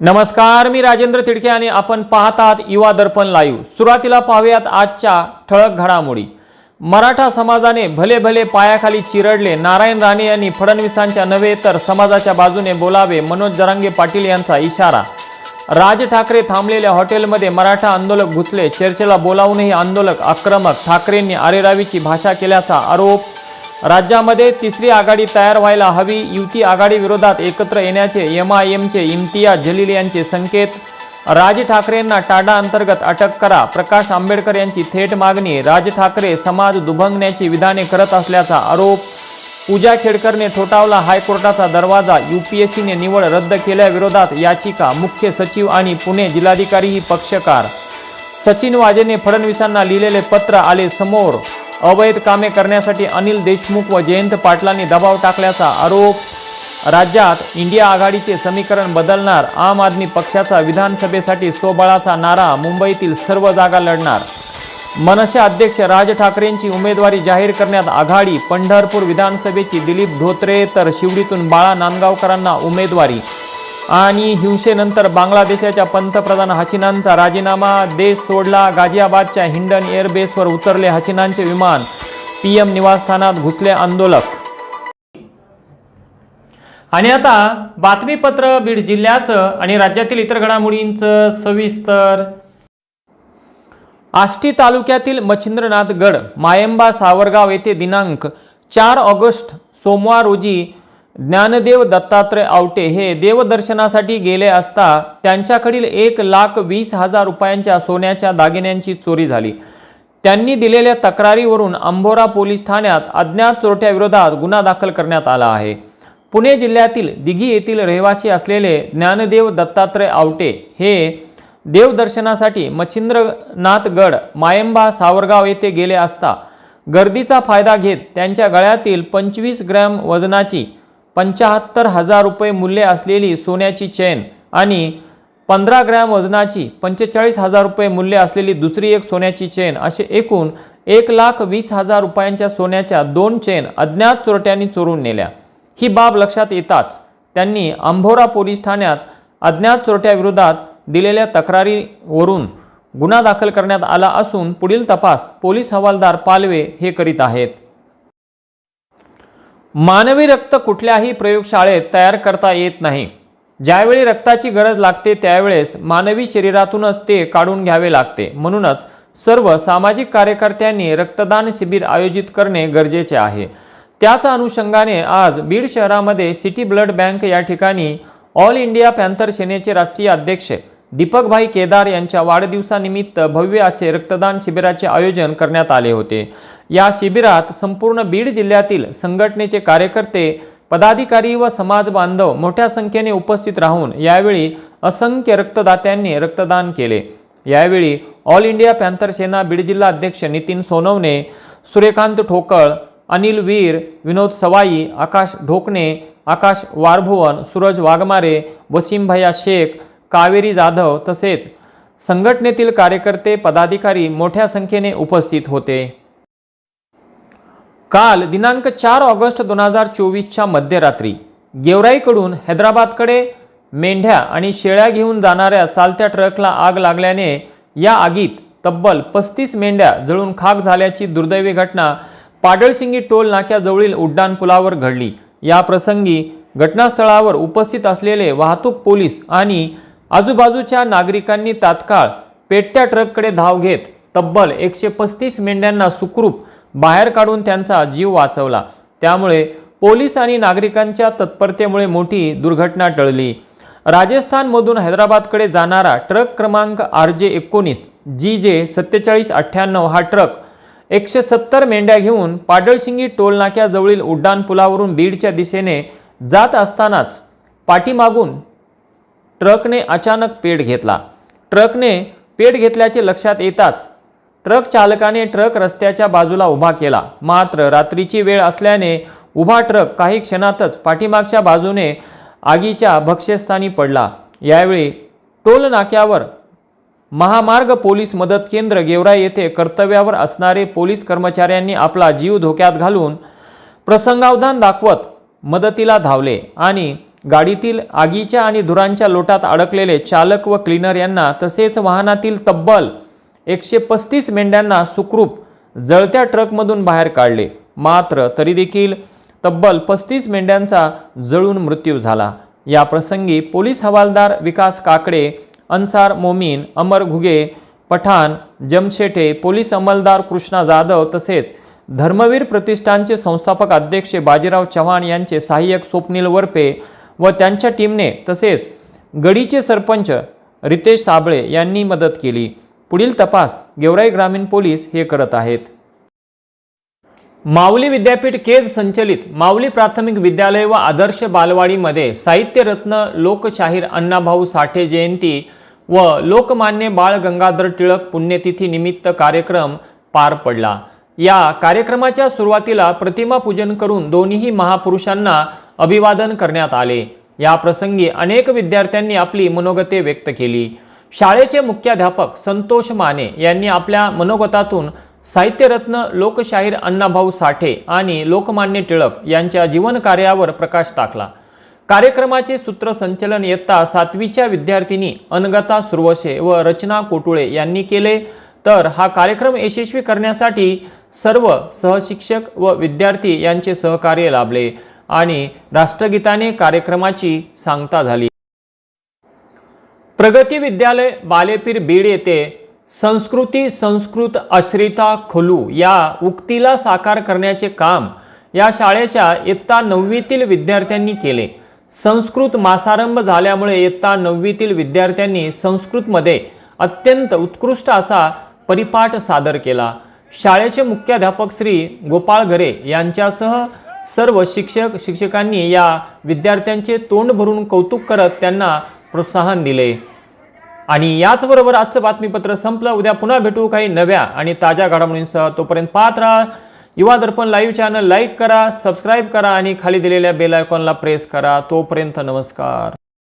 नमस्कार मी राजेंद्र तिडके आणि आपण पाहतात युवा दर्पण लाईव्ह सुरुवातीला पाहूयात आजच्या ठळक घडामोडी. मराठा समाजाने भले भले पायाखाली चिरडले. नारायण राणे यांनी फडणवीसांच्या नव्हे तर समाजाच्या बाजूने बोलावे मनोज जरांगे पाटील यांचा इशारा. राज ठाकरे थांबलेल्या हॉटेलमध्ये मराठा आंदोलक घुसले. चर्चेला बोलावूनही आंदोलक आक्रमक. ठाकरेंनी आरेरावीची भाषा केल्याचा आरोप राज्यामध्ये तिसरी आघाडी तयार व्हायला हवी. युती आघाडी विरोधात एकत्र येण्याचे एम आय एमचे इम्तियाज जलील यांचे संकेत. राज ठाकरेंना टाडा अंतर्गत अटक करा. प्रकाश आंबेडकर यांची थेट मागणी. राज ठाकरे समाज दुभंगण्याची विधाने करत असल्याचा आरोप. पूजा खेडकरने ठोठावला हायकोर्टाचा दरवाजा. युपीएससीने निवड रद्द केल्याविरोधात याचिका. मुख्य सचिव आणि पुणे जिल्हाधिकारीही पक्षकार. सचिन वाजेने फडणवीसांना लिहिलेले पत्र आले समोर. अवैध कामे करण्यासाठी अनिल देशमुख व जयंत पाटलांनी दबाव टाकल्याचा आरोप. राज्यात इंडिया आघाडीचे समीकरण बदलणार आम आदमी पक्षाचा विधानसभेसाठी स्वबळाचा नारा मुंबईतील सर्व जागा लढणार. मनसे अध्यक्ष राज ठाकरेंची उमेदवारी जाहीर करण्यात आघाडी पंढरपूर विधानसभेची दिलीप धोत्रे तर शिवडीतून बाळा नांदगावकरांना उमेदवारी. आणि हिंसेनंतर बांगलादेशाच्या पंतप्रधान हसीनांचा राजीनामा देश सोडला गाझियाबादच्या हिंडन एअरबेसवर उतरले हसीनांचे विमान. पीएम निवासस्थानात घुसले आंदोलक. आणि आता बातमीपत्र बीड जिल्ह्याचं आणि राज्यातील इतर घडामोडींचं सविस्तर. आष्टी तालुक्यातील मच्छिंद्रनाथगड मायंबा सावरगाव येथे दिनांक चार ऑगस्ट सोमवार रोजी ज्ञानदेव दत्तात्रय आवटे हे देवदर्शनासाठी गेले असता त्यांच्याकडील एक लाख वीस हजार रुपयांच्या सोन्याच्या दागिन्यांची चोरी झाली. त्यांनी दिलेल्या तक्रारीवरून अंभोरा पोलीस ठाण्यात अज्ञात चोरट्याविरोधात गुन्हा दाखल करण्यात आला आहे. पुणे जिल्ह्यातील दिघी येथील रहिवासी असलेले ज्ञानदेव दत्तात्रय आवटे हे देवदर्शनासाठी मच्छिंद्रनाथगड मायंबा सावरगाव येथे गेले असता गर्दीचा फायदा घेत त्यांच्या गळ्यातील पंचवीस ग्रॅम वजनाची पंचाहत्तर हजार रुपये मूल्य असलेली सोन्याची चेन आणि पंधरा ग्रॅम वजनाची पंचेचाळीस हजार रुपये मूल्य असलेली दुसरी एक सोन्याची चेन असे एकूण एक लाख वीस हजार रुपयांच्या सोन्याच्या दोन चेन अज्ञात चोरट्यांनी चोरून नेल्या. ही बाब लक्षात येताच त्यांनी अंभोरा पोलीस ठाण्यात अज्ञात चोरट्याविरोधात दिलेल्या तक्रारीवरून गुन्हा दाखल करण्यात आला असून पुढील तपास पोलीस हवालदार पालवे हे करीत आहेत. मानवी रक्त कुठल्याही प्रयोगशाळेत तयार करता येत नाही. ज्यावेळी रक्ताची गरज लागते त्यावेळेस मानवी शरीरातूनच ते काढून घ्यावे लागते. म्हणूनच सर्व सामाजिक कार्यकर्त्यांनी रक्तदान शिबिर आयोजित करणे गरजेचे आहे. त्याच अनुषंगाने आज बीड शहरामध्ये सिटी ब्लड बँक या ठिकाणी ऑल इंडिया पॅन्थर सेनेचे राष्ट्रीय अध्यक्ष दीपकभाई केदार यांच्या वाढदिवसानिमित्त भव्य असे रक्तदान शिबिराचे आयोजन करण्यात आले होते. या शिबिरात संपूर्ण बीड जिल्ह्यातील संघटनेचे कार्यकर्ते पदाधिकारी व समाज बांधव मोठ्या संख्येने उपस्थित राहून यावेळी असंख्य रक्तदात्यांनी रक्तदान केले. यावेळी All India Panther Sena Beed जिल्हा अध्यक्ष नितीन सोनवणे सूर्यकांत ठोकळ अनिल वीर विनोद सवाई आकाश ढोकणे आकाश वारभुवन सूरज वाघमारे वसीमभैया शेख कावेरी जाधव तसेच संघटनेतील कार्यकर्ते पदाधिकारी मोठ्या संख्येने उपस्थित होते. काल दिनांक चार ऑगस्ट दोन हजार चोवीसच्या मध्यरात्री गेवराईकडून हैदराबादकडे मेंढ्या आणि शेळ्या घेऊन जाणाऱ्या चालत्या ट्रकला आग लागल्याने या आगीत तब्बल पस्तीस मेंढ्या जळून खाक झाल्याची दुर्दैवी घटना पाडळसिंगी टोल नाक्याजवळील उड्डाण पुलावर घडली. या प्रसंगी घटनास्थळावर उपस्थित असलेले वाहतूक पोलीस आणि आजूबाजूच्या नागरिकांनी तात्काळ पेटत्या ट्रककडे धाव घेत तब्बल एकशे पस्तीस मेंढ्यांना सुखरूप बाहेर काढून त्यांचा जीव वाचवला. त्यामुळे पोलीस आणि नागरिकांच्या तत्परतेमुळे मोठी दुर्घटना टळली. राजस्थानमधून हैदराबादकडे जाणारा ट्रक क्रमांक आर जे एकोणीस जी जे सत्तेचाळीस अठ्ठ्याण्णव हा ट्रक एकशे सत्तर मेंढ्या घेऊन पाडळशिंगी टोलनाक्याजवळील उड्डाणपुलावरून बीडच्या दिशेने जात असतानाच पाठीमागून ट्रकने अचानक पेट घेतला. ट्रकने पेट घेतल्याचे लक्षात येताच ट्रक चालकाने ट्रक रस्त्याच्या बाजूला उभा केला. मात्र रात्रीची वेळ असल्याने उभा ट्रक काही क्षणातच पाठीमागच्या बाजूने आगीच्या भक्ष्यस्थानी पडला. यावेळी टोल नाक्यावर महामार्ग पोलीस मदत केंद्र गेवराई येथे कर्तव्यावर असणारे पोलीस कर्मचाऱ्यांनी आपला जीव धोक्यात घालून प्रसंगावधान दाखवत मदतीला धावले आणि गाडीतील आगीच्या आणि धुरांच्या लोटात अडकलेले चालक व क्लीनर यांना तसेच वाहनातील तब्बल एकशे पस्तीस मेंढ्यांना सुखरूप जळत्या ट्रकमधून बाहेर काढले. मात्र तरी देखील तब्बल पस्तीस मेंढ्यांचा जळून मृत्यू झाला. या प्रसंगी पोलीस हवालदार विकास काकडे अन्सार मोमीन अमर घुगे पठाण जमशेटे पोलीस अंमलदार कृष्णा जाधव तसेच धर्मवीर प्रतिष्ठानचे संस्थापक अध्यक्ष बाजीराव चव्हाण यांचे सहाय्यक स्वप्नील वरपे व त्यांच्या टीमने तसेच गडीचे सरपंच रितेश साबळे यांनी मदत केली. पुढील तपास गेवराई ग्रामीण पोलीस हे करत आहेत. माऊली विद्यापीठ केज संचलित माऊली प्राथमिक विद्यालय व आदर्श बालवाडीमध्ये साहित्यरत्न लोकशाहीर अण्णाभाऊ साठे जयंती व लोकमान्य बाळ गंगाधर टिळक पुण्यतिथी निमित्त कार्यक्रम पार पडला. या कार्यक्रमाच्या सुरुवातीला प्रतिमा पूजन करून दोन्ही महापुरुषांना अभिवादन करण्यात आले. या प्रसंगी अनेक विद्यार्थ्यांनी आपली मनोगते व्यक्त केली. शाळेचे मुख्याध्यापक संतोष माने यांनी आपल्या मनोगतातून साहित्यरत्न लोकशाहीर अण्णाभाऊ साठे आणि लोकमान्य टिळक यांच्या जीवनकार्यावर प्रकाश टाकला. कार्यक्रमाचे सूत्रसंचलन इयत्ता सातवीच्या विद्यार्थिनी अनगता सुरवशे व रचना कोटुळे यांनी केले. तर हा कार्यक्रम यशस्वी करण्यासाठी सर्व सहशिक्षक व विद्यार्थी यांचे सहकार्य लाभले. आणि राष्ट्रगीताने कार्यक्रमाची सांगता झाली. प्रगती विद्यालय बालेपीर बीड येथे संस्कृती संस्कृत आश्रिता खुलू या उक्तीला साकार करण्याचे काम या शाळेच्या इयत्ता नववीतील विद्यार्थ्यांनी केले. संस्कृत मासारंभ झाल्यामुळे इयत्ता नववीतील विद्यार्थ्यांनी संस्कृतमध्ये अत्यंत उत्कृष्ट असा परिपाठ सादर केला. शाळेचे मुख्याध्यापक श्री गोपाळ घरे यांच्यासह सर्व शिक्षक शिक्षकांनी या विद्यार्थ्यांचे तोंड भरून कौतुक करत त्यांना प्रोत्साहन दिले. आणि याचबरोबर आजचं बातमीपत्र संपलं. उद्या पुन्हा भेटू काही नव्या आणि ताज्या घडामोडींसह. तोपर्यंत पाहत राहा. Yuva Darpan live channel like करा सबस्क्राईब करा आणि खाली दिलेल्या बेल आयकॉनला प्रेस करा. तोपर्यंत नमस्कार.